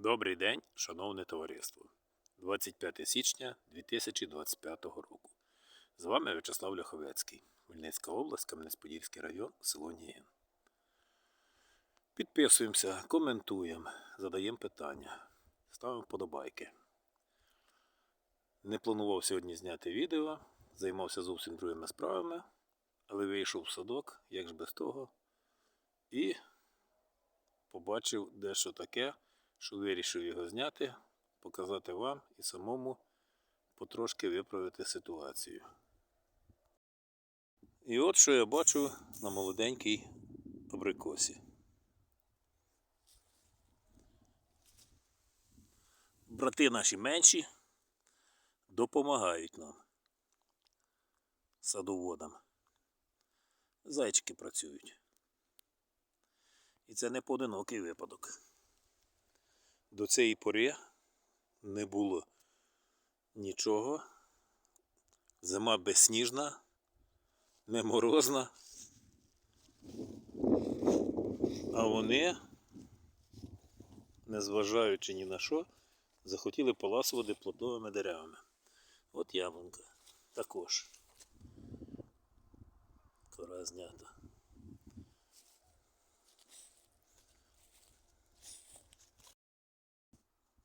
Добрий день, шановне товариство. 25 січня 2025 року. З вами В'ячеслав Ляховецький, Хмельницька область, Кам'янець-Подільський район, село Ніїн. Підписуємося, коментуємо, задаємо питання, ставимо вподобайки. Не планував сьогодні зняти відео, займався зовсім другими справами, але вийшов в садок, як ж без того, і побачив дещо таке, що вирішив його зняти, показати вам і самому потрошки виправити ситуацію. І от що я бачу на молоденькій абрикосі. Брати наші менші допомагають нам, садоводам. Зайчики працюють. І це не поодинокий випадок. До цієї пори не було нічого. Зима безсніжна, не морозна. А вони, незважаючи ні на що, захотіли поласувати плодовими деревами. От яблунка також. Кора знята.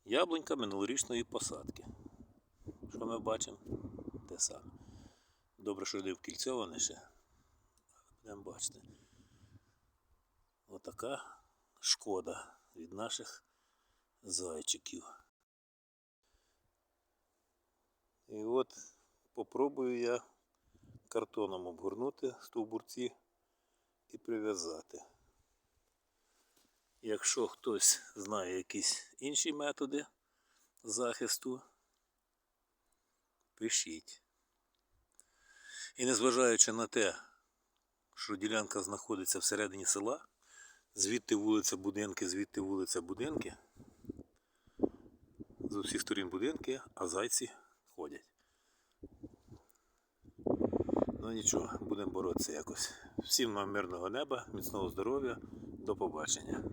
Яблунька минулорічної посадки. Що ми бачимо? Те саме. Добре, що не вкільцьоване ще. Будемо бачити. Отака шкода від наших зайчиків. І от попробую я картоном обгорнути стовбурці і прив'язати. Якщо хтось знає якісь інші методи захисту, пишіть. І незважаючи на те, що ділянка знаходиться всередині села, звідти вулиця будинки, звідти вулиця будинки, з усіх сторін будинки, а зайці ходять. Ну нічого, будемо боротися якось. Всім нам мирного неба, міцного здоров'я, до побачення.